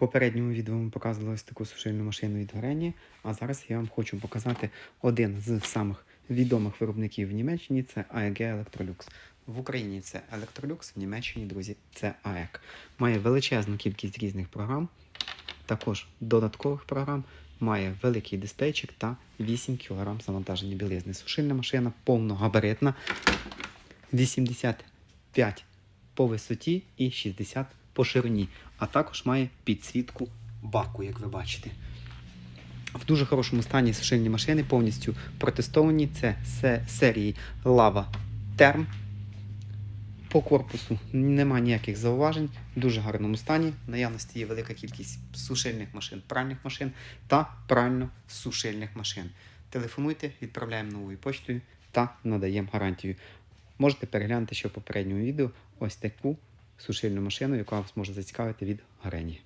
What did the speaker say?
попередньому відео ми показували ось таку сушильну машину від Грені, а зараз я вам хочу показати один з самих відомих виробників в Німеччині це AEG Electrolux. В Україні це Electrolux, в Німеччині, друзі, це AEG. Має величезну кількість різних програм, також додаткових програм, має великий дисплейчик та 8 кг завантаження білизни. Сушильна машина повногабаритна, 85 по висоті і 60 по ширині, а також має підсвітку баку, як ви бачите. В дуже хорошому стані сушильні машини повністю протестовані. Це серії Lava Term. По корпусу немає ніяких зауважень, в дуже гарному стані. В наявності є велика кількість сушильних машин, пральних машин та прально-сушильних машин. Телефонуйте, відправляємо новою поштою та надаємо гарантію. Можете переглянути ще в попередньому відео ось таку сушильну машину, яка вас може зацікавити від Гарені.